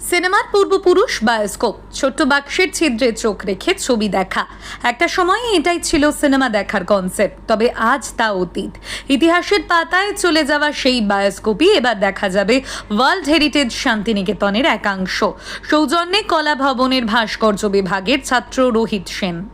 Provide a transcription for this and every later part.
সিনেমার পূর্বপুরুষ বায়োস্কোপ। ছোট্ট বাক্সের ছিদ্রে চোখ রেখে ছবি দেখা। একটা সময় এটাই ছিল সিনেমা দেখার কনসেপ্ট তবে আজ তা অতীত। ইতিহাসের পাতায় চলে যাওয়া সেই বায়োস্কোপই এবার দেখা যাবে ওয়ার্ল্ড হেরিটেজ শান্তিনিকেতনের একাংশ। সৌজন্যে কলা ভবনের ভাস্কর্য বিভাগের ছাত্র রোহিত সেন।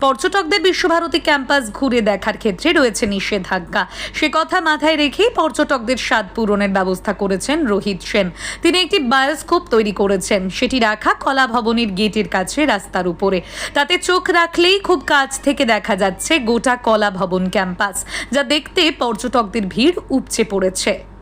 পর্যটকদের বিশ্বভারতী ক্যাম্পাস ঘুরে দেখার ক্ষেত্রে রয়েছে নিষেধাজ্ঞা। সে কথা মাথায় রেখেই পর্যটকদের স্বাদ পূরণের ব্যবস্থা করেছেন রোহিত সেন। তিনি একটি বায়োস্কোপ তৈরি করেছেন। সেটি রাখা কলা ভবনের গেটের কাছে রাস্তার উপরে। তাতে চোখ রাখলেই খুব কাছ থেকে দেখা যাচ্ছে গোটা কলা ভবন ক্যাম্পাস, যা দেখতে পর্যটকদের ভিড় উপচে পড়েছে।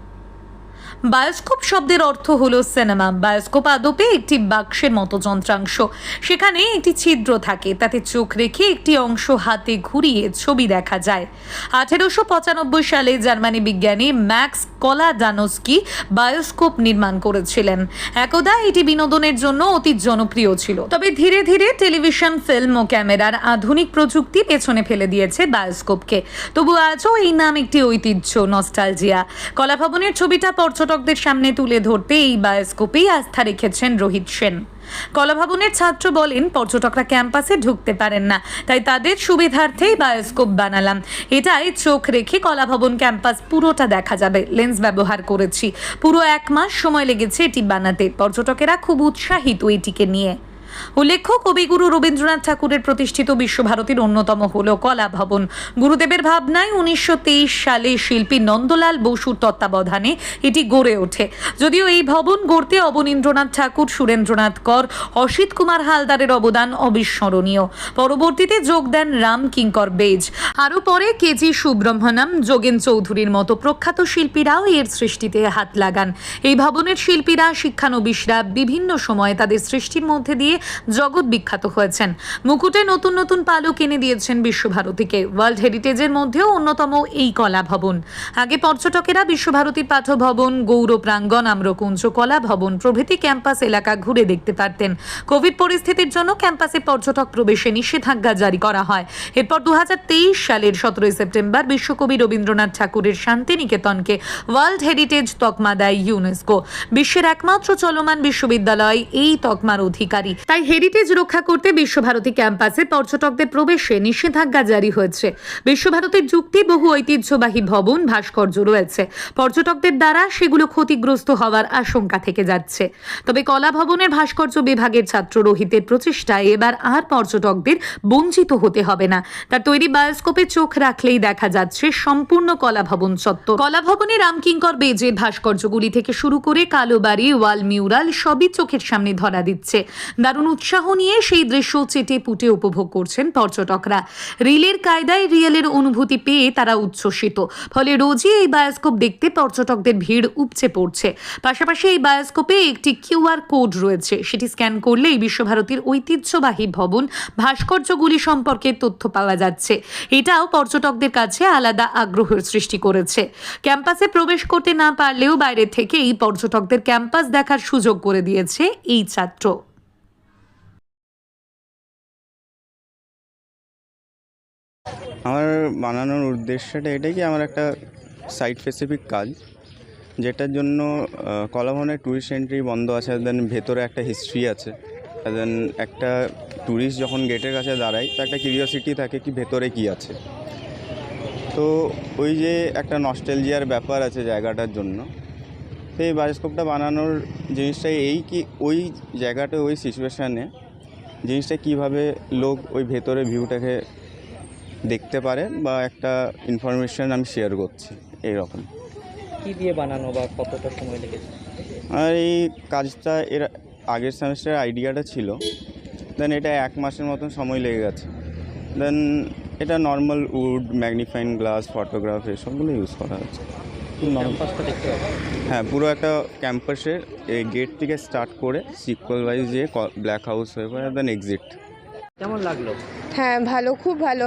বায়োস্কোপ শব্দের অর্থ হলো সিনেমা। বায়োস্কোপ আদপে একটি বাক্সের মতো যন্ত্রাংশ। সেখানে একটি ছিদ্র থাকে, তাতে চোখ রেখে একটি অংশ হাতে ঘুরিয়ে ছবি দেখা যায়। আঠেরোশো পঁচানব্বই সালে জার্মানি বিজ্ঞানী ম্যাক্স কলা ডানোস্কি বায়োস্কোপ নির্মাণ করেছিলেন। একদা এটি বিনোদনের জন্য অতি জনপ্রিয় ছিল। তবে ধীরে ধীরে টেলিভিশন, ফিল্ম ও ক্যামেরার আধুনিক প্রযুক্তি পেছনে ফেলে দিয়েছে বায়োস্কোপকে। তবু আজও এই নাম একটি ঐতিহ্য, নস্টালজিয়া। কলাভবনের ছবিটা পর্যটকদের সামনে তুলে ধরতে এই বায়োস্কোপেই আস্থা রেখেছেন রোহিত সেন। কলাভবনের ছাত্র বলেন, পর্যটকরা ক্যাম্পাসে ঢুকতে পারেন না, তাই তাদের সুবিধার্থেই বায়োস্কোপ বানালাম। এটাই চোখ রেখে কলাভবন ক্যাম্পাস পুরোটা দেখা যাবে, লেন্স ব্যবহার করেছি। পুরো এক মাস সময় লেগেছে এটি বানাতে। পর্যটকেরা খুব উৎসাহিত এটিকে নিয়ে। উল্লেখ্য, কবিগুরু রবীন্দ্রনাথ ঠাকুরের প্রতিষ্ঠিত বিশ্বভারতীর অন্যতম হল কলা ভবন গুরুদেবের ভাবনায় উনিশশো তেইশ সালে শিল্পী নন্দলাল বসুর তত্ত্বাবধানে এটি গড়ে ওঠে। যদিও এই ভবন গড়তে অবনীন্দ্রনাথ ঠাকুর, সুরেন্দ্রনাথ কর, অসিত কুমার হালদারের অবদান অবিস্মরণীয়। পরবর্তীতে যোগ দেন রাম কিঙ্কর বেজ। আরও পরে কেজি সুব্রহ্মণ্যম, যোগেন চৌধুরীর মতো প্রখ্যাত শিল্পীরাও এর সৃষ্টিতে হাত লাগান। এই ভবনের শিল্পীরা, শিক্ষানবিশরা বিভিন্ন সময়ে তাদের সৃষ্টির মধ্যে দিয়ে জগৎ বিখ্যাত হয়েছেন। মুকুটে নতুন নতুন পালক এনে দিয়েছেন বিশ্বভারতীকে। ওয়ার্ল্ড হেরিটেজের মধ্যেও অন্যতম এই কলা ভবন আগে পর্যটকেরা বিশ্বভারতী পাঠ ভবন গৌর প্রাঙ্গণ আম্রকুঞ্জ কলা ভবন প্রভৃতি ক্যাম্পাস এলাকা ঘুরে দেখতে পারতেন। কোভিড পরিস্থিতির জন্য ক্যাম্পাসে পর্যটক প্রবেশে নিষেধাজ্ঞা জারি করা হয়। এরপর দু হাজার তেইশ সালের সতেরোই সেপ্টেম্বর বিশ্বকবি রবীন্দ্রনাথ ঠাকুরের শান্তিনিকেতনকে ওয়ার্ল্ড হেরিটেজ তকমা দেয় ইউনেস্কো বিশ্বের একমাত্র চলমান বিশ্ববিদ্যালয় এই তকমার অধিকারী। তাই হেরিটেজ রক্ষা করতে বিশ্বভারতী ক্যাম্পাসে পর্যটকদের প্রবেশে নিষেধাজ্ঞা জারি হয়েছে। বিশ্বভারতীর যুক্তি, বহু ঐতিহ্যবাহী ভবন, ভাস্কর্য রয়েছে। পর্যটকদের দ্বারা সেগুলো ক্ষতিগ্রস্ত হওয়ার আশঙ্কা থেকে যাচ্ছে। তবে কলা ভবনের ভাস্কর্য বিভাগের ছাত্র রোহিতের প্রচেষ্টায় এবার আর পর্যটকদের বঞ্চিত হতে হবে না। তার তৈরি বায়োস্কোপে চোখ রাখলেই দেখা যাচ্ছে সম্পূর্ণ কলা ভবন চত্বর। কলা ভবনে রামকিঙ্কর বেজের ভাস্কর্যগুলি থেকে শুরু করে কালো বাড়ি ওয়াল মিউরাল সবই চোখের সামনে ধরা দিচ্ছে। দারুণ উৎসাহ নিয়ে সেই দৃশ্য চেটে পুটে উপভোগ করছেন পর্যটকরা। রিলের কায়দায় রিয়েলের অনুভূতি পেয়ে তারা উচ্ছ্বসিত। ফলে রোজই এই বায়োস্কোপ দেখতে পর্যটকদের ভিড় উপচে পড়ছে। পাশাপাশি এই বায়োস্কোপে একটি কিউআর কোড রয়েছে। সেটি স্ক্যান করলেই বিশ্বভারতীর ঐতিহ্যবাহী ভবন ভাস্কর্যগুলি সম্পর্কে তথ্য পাওয়া যাচ্ছে। এটাও পর্যটকদের কাছে আলাদা আগ্রহের সৃষ্টি করেছে। ক্যাম্পাসে প্রবেশ করতে না পারলেও বাইরে থেকে এই পর্যটকদের ক্যাম্পাস দেখার সুযোগ করে দিয়েছে এই ছাত্র। আমার বানানোর উদ্দেশ্যটা এটাই কি আমার একটা সাইট স্পেসিফিক কাজ যেটার জন্য আহ, কলাভবনের ট্যুরিস্ট এন্ট্রি বন্ধ আছে দেন ভেতরে একটা হিস্ট্রি আছে দেন একটা ট্যুরিস্ট যখন গেটের কাছে দাঁড়ায় তো একটা কিউরিওসিটি থাকে কি ভেতরে কি আছে। তো ওই যে একটা নস্টেলজিয়ার ব্যাপার আছে জায়গাটার জন্য তো এই বায়োস্কোপটা বানানোর জিনিসটাই এই কি ওই জায়গাটা ওই সিচুয়েশানে জিনিসটা কীভাবে লোক ওই ভেতরে ভিউটাকে দেখতে পারে বা একটা ইনফরমেশন আমি শেয়ার করছি এইরকম। কি দিয়ে বানানো বা কতটা সময় লেগেছে? আর এই কাজটা এর আগের সেমিস্টারের আইডিয়াটা ছিল দেন এটা এক মাসের মতন সময় লেগে গেছে। দেন এটা normal wood magnifying glass photograph এসবগুলো ইউজ করা হচ্ছে। হ্যাঁ পুরো একটা ক্যাম্পাসের এই গেট থেকে স্টার্ট করে সিকুয়াল ওয়াইজ যে ব্ল্যাক হাউস হয়ে পড়ে দেন এক্সিট কেমন লাগল? হ্যাঁ ভালো খুব ভালো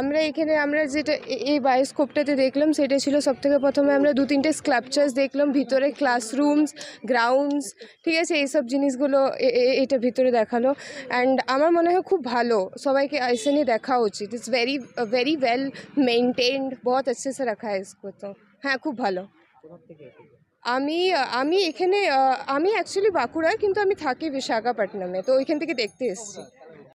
আমরা এখানে আমরা যেটা এ- এই বায়োস্কোপটাতে দেখলাম সেটা ছিল সব থেকে প্রথমে আমরা দু তিনটে স্ক্লাপচার্স দেখলাম ভিতরে ক্লাসরুমস গ্রাউন্ডস ঠিক আছে এইসব জিনিসগুলো এ- এ- এটা ভিতরে দেখালো অ্যান্ড আমার মনে হয় খুব ভালো সবাইকে ऐसे नहीं দেখা উচিত it's very very well maintained बहुत अच्छे से रखा है इसको तो হ্যাঁ খুব ভালো কোথা থেকে এসেছে? আমি আমি এখানে আহ, আমি অ্যাকচুয়ালি বাঁকুড়ায় কিন্তু আমি থাকি বিশাখাপট্টনমে তো ওইখান থেকে দেখতে এসেছি